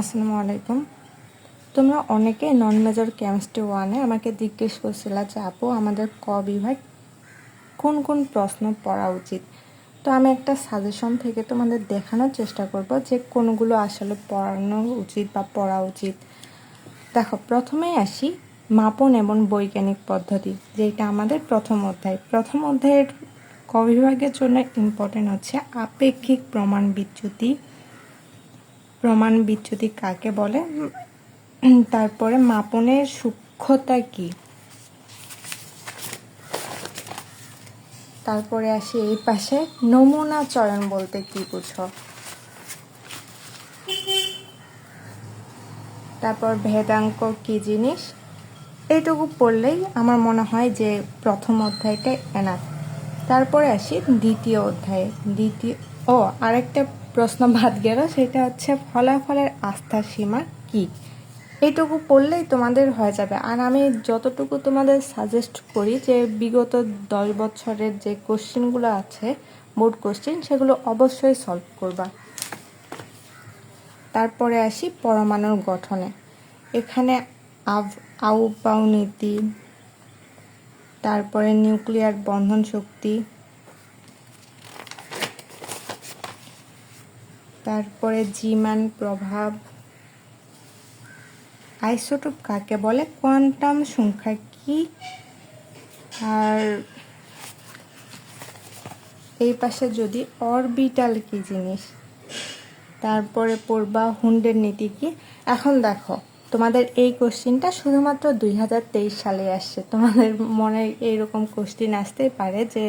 আসসালামু আলাইকুম। তোমরা অনেকে নন মেজর কেমিস্ট্রি ওয়ানে আমাকে জিজ্ঞেস করছিল যে আপু, আমাদের ক বিভাগ কোন কোন প্রশ্ন পড়া উচিত? তো আমি একটা সাজেশন থেকে তোমাদের দেখানোর চেষ্টা করব যে কোনগুলো আসলে পড়ানো উচিত বা পড়া উচিত। দেখো প্রথমেই আসি মাপন এবং বৈজ্ঞানিক পদ্ধতি, যেটা আমাদের প্রথম অধ্যায়। প্রথম অধ্যায়ের ক বিভাগের জন্য ইম্পর্টেন্ট হচ্ছে আপেক্ষিক প্রমাণ বিচ্যুতি প্রমাণ বিচ্যুতি কাকে বলে? তারপরে মাপনের সূক্ষ্মতা কি? তারপরে আসি এই পাশে, নমুনা চয়ন বলতে কি বুঝো? তারপর ভেদাঙ্ক কি জিনিস? এইটুকু পড়লেই আমার মনে হয় যে প্রথম অধ্যায়টা এনাফ। তারপরে আসি দ্বিতীয় অধ্যায়ে। দ্বিতীয়, ও, আরেকটা প্রশ্ন বাদ গেল, সেটা হচ্ছে ফলাফলের আস্থার সীমা কি? এইটুকু পড়লেই তোমাদের হয়ে যাবে। আর আমি যতটুকু তোমাদের সাজেস্ট করি যে বিগত দশ বছরের যে কোশ্চেনগুলো আছে বোর্ড কোশ্চেন, সেগুলো অবশ্যই সলভ করবা। তারপরে আসি পরমাণুর গঠনে। এখানে আব আউপাউ নীতি, তারপরে নিউক্লিয়ার বন্ধন শক্তি তারপরে জিমান, প্রভাব। আইসোটোপ কাকে বলে? কোয়ান্টাম সংখ্যা কি? আর এই পাশে যদি অরবিটাল কি জিনিস? তারপরে পড়বা হুন্ডের নীতি কি? এখন দেখো, তোমাদের এই কোশ্চিনটা শুধুমাত্র দুই হাজার তেইশ সালে আসছে। তোমাদের মনে এইরকম কোশ্চিন আসতেই পারে যে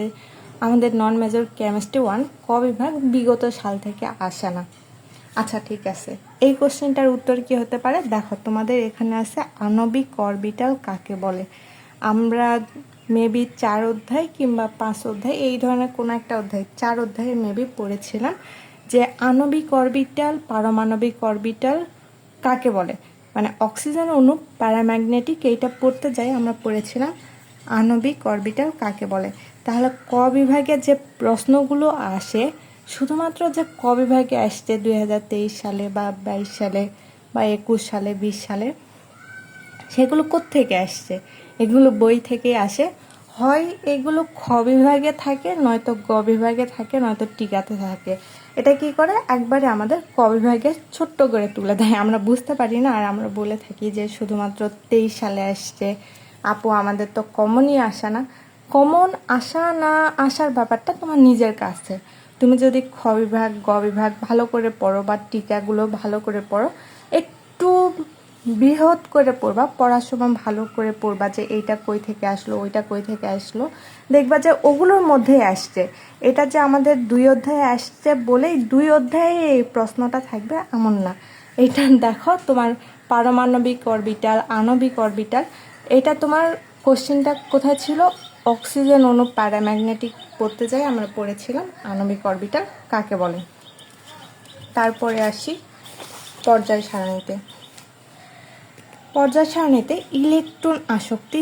আমাদের নন মেজর কেমিস্ট্রি ওয়ান ক বিভাগ বিগত সাল থেকে আসে না। আচ্ছা ঠিক আছে। এই কোশ্চেনটার উত্তর কি হতে পারে? দেখো, তোমাদের এখানে আছে আণবিক অরবিটাল কাকে বলে? আমরা মেবি চার অধ্যায় কিংবা পাঁচ অধ্যায়, এই ধরনের কোনো একটা অধ্যায়, চার অধ্যায়ে মেবি পড়েছিলাম যে আণবিক অরবিটাল পারমাণবিক অরবিটাল কাকে বলে? মানে অক্সিজেন অণু প্যারাম্যাগনেটিক এইটা পড়তে যাই, আমরা পড়েছিলাম আণবিক অরবিটাল কাকে বলে? তাহলে ক বিভাগে যে প্রশ্নগুলো আসে, শুধুমাত্র যে ক বিভাগে আসছে দুই হাজার তেইশ সালে বা বাইশ সালে বা একুশ সালে, বিশ সালে, সেগুলো থেকে আসছে? এগুলো বই থেকে আসে। হয় এগুলো খ বিভাগে থাকে, নয়তো গ বিভাগে থাকে, নয়তো টিকাতে থাকে। এটা কি করে? একবারে আমাদের ক বিভাগে ছোট্ট করে তুলে দেয়। আমরা বুঝতে পারি না, আর আমরা বলে থাকি যে শুধুমাত্র তেইশ সালে আসছে। আপু, আমাদের তো কমনই আসে না। কমন আসা না আসার ব্যাপারটা তোমার নিজের কাছে। তুমি যদি খ বিভাগ, গ বিভাগ ভালো করে পড়ো বা টিকাগুলো ভালো করে পড়ো, একটু বৃহৎ করে পড়বা পড়ার সময় ভালো করে পড়বা যে এইটা কই থেকে আসলো, ওইটা কই থেকে আসলো। দেখবা যে ওগুলোর মধ্যেই আসছে। এটা যে আমাদের দুই অধ্যায়ে আসছে বলেই দুই অধ্যায়ে এই প্রশ্নটা থাকবে এমন না। এটা দেখো তোমার পারমাণবিক অরবিটাল আণবিক অরবিটাল এটা তোমার কোশ্চেনটা কোথায় ছিল? অক্সিজেন অণু প্যারাম্যাগনেটিক পড়তে যাই, আমরা পড়েছিলাম আণবিক অরবিটাল, কাকে বলে? তারপরে আসি পর্যায় সারণীতে। পর্যায় সারণীতে ইলেকট্রন আসক্তি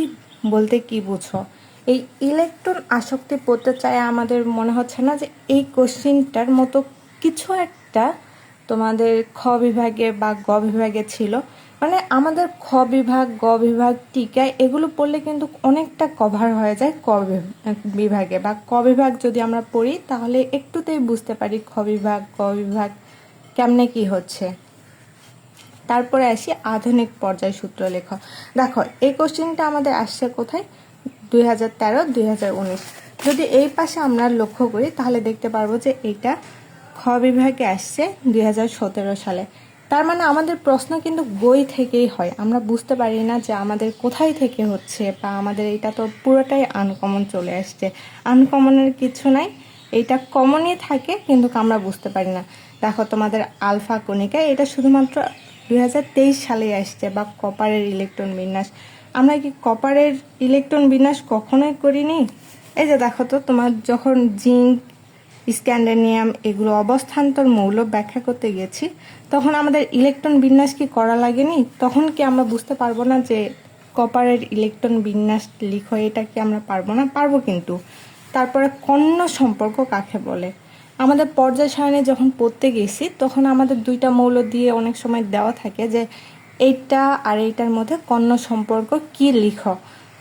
বলতে কি বুঝো? এই ইলেকট্রন আসক্তি পড়তে চায় আমাদের মনে হচ্ছে না যে এই কোশ্চিনটার মতো কিছু একটা তোমাদের খ বিভাগে বা গ বিভাগে ছিল। মানে আমাদের খ বিভাগ, গ বিভাগ, টিকা, এগুলো পড়লে কিন্তু অনেকটা কভার হয়ে যায় ক বিভাগে। বা ক বিভাগ যদি আমরা পড়ি, তাহলে একটুতেই বুঝতে পারি খ বিভাগ, গ বিভাগ কেমনে কি হচ্ছে। তারপরে আসি আধুনিক পর্যায় সূত্র লেখ। দেখো, এই কোশ্চেনটা আমাদের আসছে কোথায়? দুই হাজার তেরো, দুই হাজার উনিশ। যদি এই পাশে আমরা লক্ষ্য করি, তাহলে দেখতে পারব যে এইটা খ বিভাগে আসছে দুই হাজার সতেরো সালে। তার মানে আমাদের প্রশ্ন কিন্তু বই থেকেই হয়। আমরা বুঝতে পারি না যে আমাদের কোথায় থেকে হচ্ছে বা আমাদের এটা তো পুরোটাই আনকমন চলে আসছে। আনকমনের কিছু নাই, এটা কমনই থাকে কিন্তু আমরা বুঝতে পারি না। দেখো তোমাদের আলফা কণিকা, এটা শুধুমাত্র দুই হাজার তেইশ সালে আসছে বা কপারের ইলেকট্রন বিন্যাস। আমরা কি কপারের ইলেকট্রন বিন্যাস কখনোই করিনি? এই যে দেখো তো তোমার যখন জিঙ্ক স্ক্যান্ডেনিয়াম এগুলো অবস্থান্তর মৌল ব্যাখ্যা করতে গেছি। তখন আমাদের ইলেকট্রন বিন্যাস কি করা লাগেনি? তখন কি আমরা বুঝতে পারব না যে কপারের ইলেকট্রন বিন্যাস লিখো এটা কি আমরা পারব না? পারব কিন্তু। তারপরে কর্ণ সম্পর্ক কাকে বলে? আমাদের পর্যায় সারণী যখন পড়তে গেছি, তখন আমাদের দুইটা মৌল দিয়ে অনেক সময় দেওয়া থাকে যে এইটা আর এইটার মধ্যে কর্ণ সম্পর্ক কি লিখো?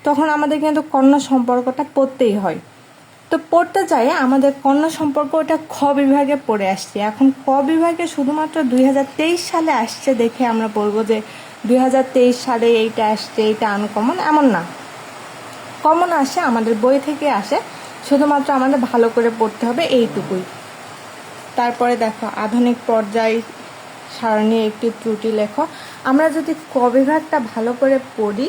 তখন আমাদের কিন্তু কর্ণ সম্পর্কটা পড়তেই হয়। তো পড়তে চাই আমাদের কর্ণ সম্পর্ক ওটা খ বিভাগে পড়ে আসছে। এখন ক বিভাগে শুধুমাত্র দু হাজার তেইশ সালে আসছে দেখে আমরা বলব যে দু হাজার তেইশ সালে এইটা আসছে, এইটা আনকমন এমন না। কমন আসে, আমাদের বই থেকে আসে, শুধুমাত্র আমাদের ভালো করে পড়তে হবে এইটুকুই। তারপরে দেখো, আধুনিক পর্যায় সারণী একটি ত্রুটি লেখো। আমরা যদি ক বিভাগটা ভালো করে পড়ি,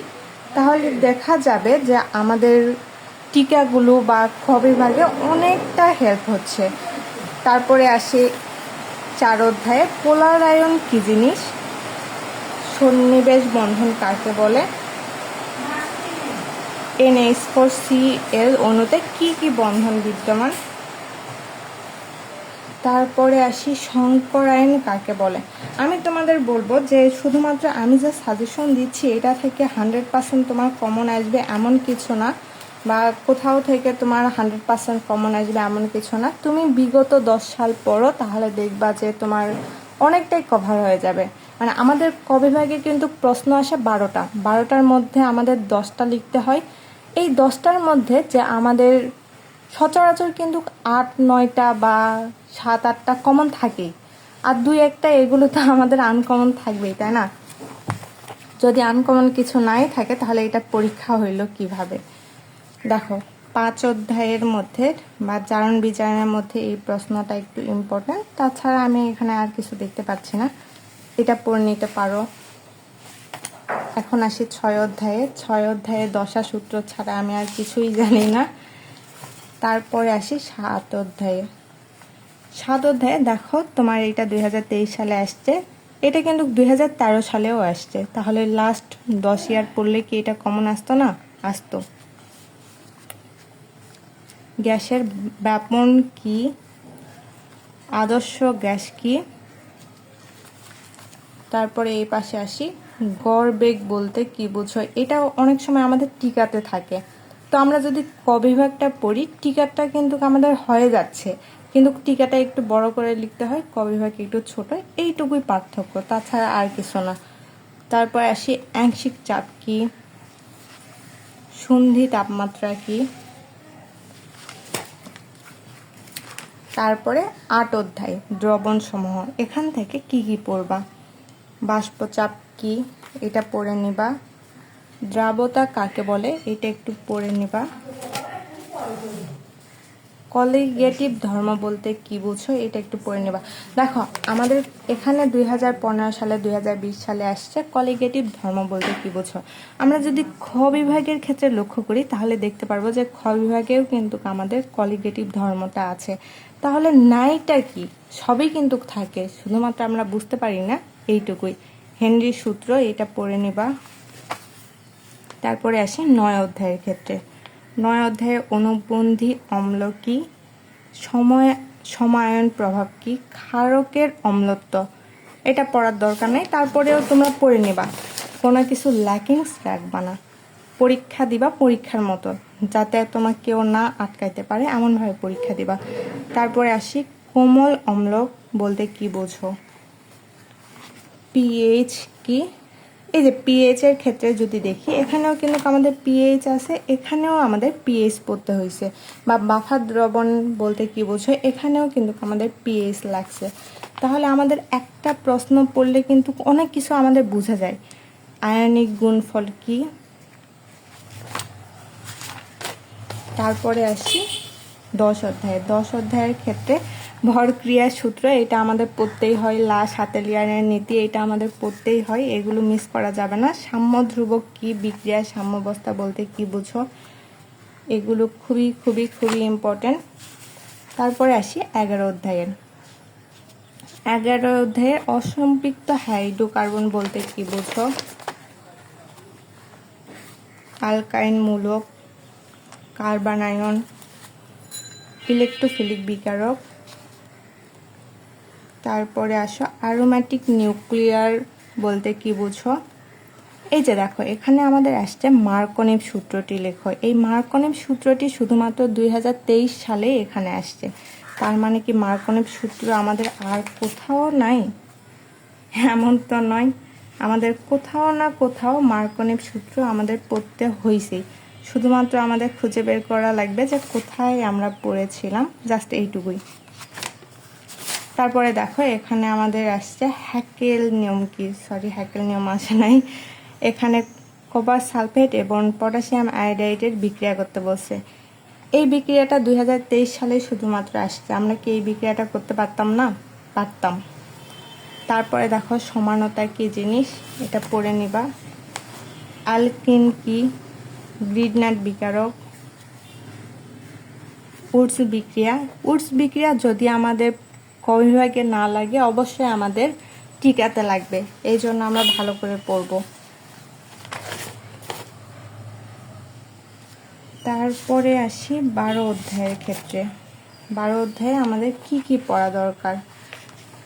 তাহলে দেখা যাবে যে আমাদের টিকাগুলো বা খ বিভাগে অনেকটা হেল্প হচ্ছে। তারপরে আসি চার অধ্যায়ে পোলারায়ন কী জিনিস? সন্নিবেশ বন্ধন কাকে বলে? এনএইচ ফোর সি এল অণুতে কি কি বন্ধন বিদ্যমান? তারপরে আসি শঙ্করায়ন কাকে বলে? আমি তোমাদের বলব যে শুধুমাত্র আমি যা সাজেশন দিচ্ছি, এটা থেকে হান্ড্রেড পার্সেন্ট তোমার কমন আসবে, এমন কিছু না। বা কোথাও থেকে তোমার হান্ড্রেড পার্সেন্ট কমন আসবে এমন কিছু না। তুমি বিগত দশ সাল পরও তাহলে দেখবা যে তোমার অনেকটাই কভার হয়ে যাবে। মানে আমাদের কবিভাগে কিন্তু প্রশ্ন আসে বারোটা। বারোটার মধ্যে আমাদের দশটা লিখতে হয়। এই দশটার মধ্যে যে আমাদের সচরাচর কিন্তু আট, নয়টা বা সাত, আটটা কমন থাকেই। আর দুই, একটা এগুলো তো আমাদের আনকমন থাকবেই, তাই না? যদি আনকমন কিছু নাই থাকে, তাহলে এটা পরীক্ষা হইল কীভাবে? দেখো, পাঁচ অধ্যায়ের মধ্যে বা চারণ বিচারণের মধ্যে এই প্রশ্নটা একটু ইম্পর্ট্যান্ট তাছাড়া আমি এখানে আর কিছু দেখতে পাচ্ছি না। এটা পড়ে নিতে পারো। এখন আসি ছয় অধ্যায়ে। ছয় অধ্যায়ে দশা সূত্র ছাড়া আমি আর কিছুই জানি না। তারপরে আসি সাত অধ্যায়ে। সাত অধ্যায়ে দেখো, তোমার এটা দুই হাজার তেইশ সালে আসছে। এটা কিন্তু দুই হাজার তেরো সালেও আসছে। তাহলে লাস্ট দশ ইয়ার পড়লে কি এটা কমন আসতো না? আসতো। গ্যাসের ব্যাপন কি? আদর্শ গ্যাস কি? তারপরে এই পাশে আসি। গড় বেগ বলতে কি বোঝো? এটা অনেক সময় আমাদের টিকাতে থাকে। তো আমরা যদি ক বিভাগটা পড়ি, টিকাটা কিন্তু আমাদের হয়ে যাচ্ছে। কিন্তু টিকাটা একটু বড় করে লিখতে হয়, ক বিভাগ একটু ছোট। এইটুকুই পার্থক্য, তাছাড়া আর কিছু না। তারপর আসি, আংশিক চাপ কি? সন্ধি তাপমাত্রা কি? তারপরে আট অধ্যায় দ্রবণ সমূহ এখান থেকে কি কি পড়বা? বাষ্পচাপ কি? এটা পড়ে নিবা। দ্রাবতা কাকে বলে? এটা একটু পড়ে নিবা। কলিগেটিভ ধর্ম বলতে কি বুঝো এটা একটু পড়ে নেবা। দেখো, আমাদের এখানে দুই হাজার পনেরো সালে, দুই হাজার বিশ সালে আসছে কলিগেটিভ ধর্ম বলতে কি বুঝো আমরা যদি খ বিভাগের ক্ষেত্রে লক্ষ্য করি, তাহলে দেখতে পারব যে খ বিভাগেও কিন্তু আমাদের কলিগেটিভ ধর্মটা আছে। তাহলে নাইটা কি? সবই কিন্তু থাকে, শুধুমাত্র আমরা বুঝতে পারি না, এইটুকুই। হেনরির সূত্র, এটা পড়ে নিবা। তারপরে আসি নয় অধ্যায়ের ক্ষেত্রে। নয় অধ্যায়ে অনুবন্ধী অম্ল কি সময় সমায়ন প্রভাব কি, ক্ষারকের অম্লত্ব। এটা পড়ার দরকার নেই, তারপরেও তোমরা পড়ে নিবা। কোনো কিছু ল্যাকিংস রাখবা না পরীক্ষা দিবা পরীক্ষার মতো, যাতে তোমার কেউ না আটকাইতে পারে, এমনভাবে পরীক্ষা দিবা। তারপরে আসি, কোমল অম্ল বলতে কি বোঝো? পিএইচ কি? এই যে পিএইচ এর ক্ষেত্রে যদি দেখি, এখানেও কিন্তু আমাদের পিএইচ আছে, এখানেও আমাদের পিএইচ পড়তে হয়েছে। বা বাফা দ্রবণ বলতে কি বোঝো এখানেও কিন্তু আমাদের পিএইচ লাগছে। তাহলে আমাদের একটা প্রশ্ন পড়লে কিন্তু অনেক কিছু আমাদের বোঝা যায়। আয়নিক গুণফল কি? তারপরে আসি দশ অধ্যায়। দশ অধ্যায়ের ক্ষেত্রে ভরক্রিয়া সূত্র, এটা আমাদের পড়তেই হয় লা সাতেলিয়ানের নীতি, এটা আমাদের পড়তেই হয়, এগুলো মিস করা যাবে না। সাম্য ধ্রুবক কি বিক্রিয়া সাম্যবস্থা বলতে কি বুঝো, এগুলো খুবই খুবই খুবই ইম্পর্টেন্ট তারপরে আসি এগারো অধ্যায়ের। এগারো অধ্যায়ের অসম্পৃক্ত হাইড্রোকার্বন বলতে কি বুঝো? আলকাইন মূলক কার্বানায়ন ইলেকট্রোফিলিক বিকারক তারপরে আসো অ্যারোম্যাটিক নিউক্লিয়ার বলতে কি বুঝো? এই যে দেখো, এখানে আমাদের আসছে মার্কনিভ সূত্রটি লেখো। এই মার্কনিভ সূত্রটি শুধুমাত্র দুই সালে এখানে আসছে। তার মানে কি মার্কনিক সূত্র আমাদের আর কোথাও নাই? এমন তো নয়। আমাদের কোথাও না কোথাও মার্কনিক সূত্র আমাদের পড়তে হয়েছেই শুধুমাত্র আমাদের খুঁজে বের করা লাগবে যে কোথায় আমরা পড়েছিলাম, জাস্ট এইটুকুই। তারপরে দেখো, এখানে আমাদের আসছে হ্যাকেল নিয়ম কি? সরি হ্যাকেল নিয়ম আসে নাই। এখানে কপার সালফেট এবং পটাশিয়াম আয়োডাইডের বিক্রিয়া করতে বলছে। এই বিক্রিয়াটা দুই সালে শুধুমাত্র আসছে। আমরা কি এই বিক্রিয়াটা করতে পারতাম না? পারতাম। তারপরে দেখো, সমানতা কি জিনিস? এটা পড়ে নিবা। আলকিন কি? গ্রিডনাট বিকারক। উডস বিক্রিয়া। উডস বিক্রিয়া যদি আমাদের ক বিভাগে না লাগে, অবশ্যই আমাদের টিকাতে লাগবে। এই জন্য আমরা ভালো করে পড়ব। তারপরে আসি বারো অধ্যায়ের ক্ষেত্রে। বারো অধ্যায়ে আমাদের কি কি পড়া দরকার?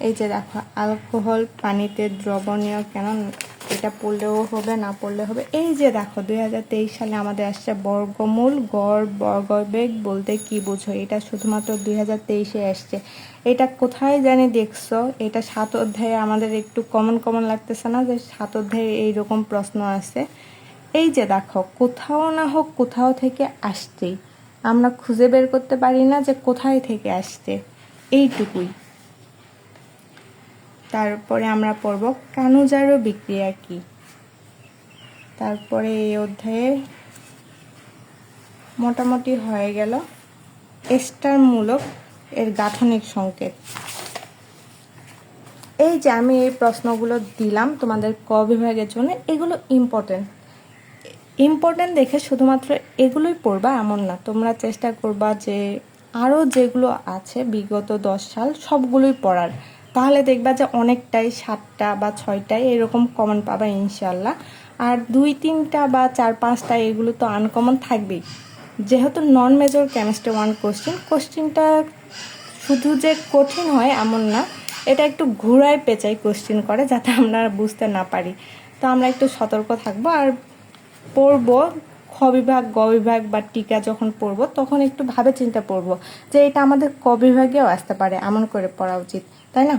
এই যে দেখো, অ্যালকোহল, পানিতে দ্রবণীয় কেন এটা পড়লেও হবে, না পড়লে হবে। এই যে দেখো, দুই হাজার তেইশ সালে আমাদের আসছে বর্গমূল, গড় বর্গবেগ বলতে কি বুঝো? এটা শুধুমাত্র দুই হাজার তেইশে আসছে। এটা কোথায় জানি দেখছ? এটা সাত অধ্যায়ে আমাদের একটু কমন কমন লাগতেছে না যে সাত অধ্যায়ে এইরকম প্রশ্ন আছে? এই যে দেখো, কোথাও না হোক কোথাও থেকে আসছেই আমরা খুঁজে বের করতে পারি না যে কোথায় থেকে আসছে। এইটুকুই। তারপরে আমরা পড়ব, কানুজারো বিক্রিয়া কি? তারপরে এই অধ্যায়ে মোটামুটি হয়ে গেল। এস্টারমূলক এর গাঠনিক সংকেত। এই যে আমি এই প্রশ্নগুলো দিলাম তোমাদের ক বিভাগের জন্য, এগুলো ইম্পর্টেন্ট ইম্পর্টেন্ট দেখে শুধুমাত্র এগুলোই পড়বা এমন না, তোমরা চেষ্টা করবা যে আরও যেগুলো আছে, বিগত দশ সাল সবগুলোই পড়ার। তাহলে দেখবা যে অনেকটাই সাতটা বা ছয়টায় এরকম কমন পাবা ইনশাল্লাহ আর দুই, তিনটা বা চার পাঁচটা এগুলো তো আনকমন থাকবেই। যেহেতু non major chemistry one question কোশ্চেনটা শুধু যে কঠিন হয় এমন না, এটা একটু ঘুরায় পেঁচাই কোশ্চেন করে যাতে আমরা বুঝতে না পারি। তো আমরা একটু সতর্ক থাকব আর পড়ব, খ বিভাগ, গ বিভাগ বা টিকা যখন পড়ব, তখন একটু ভাবে চিন্তা পড়ব যে এটা আমাদের ক বিভাগেও আসতে পারে, এমন করে পড়া উচিত। তাই না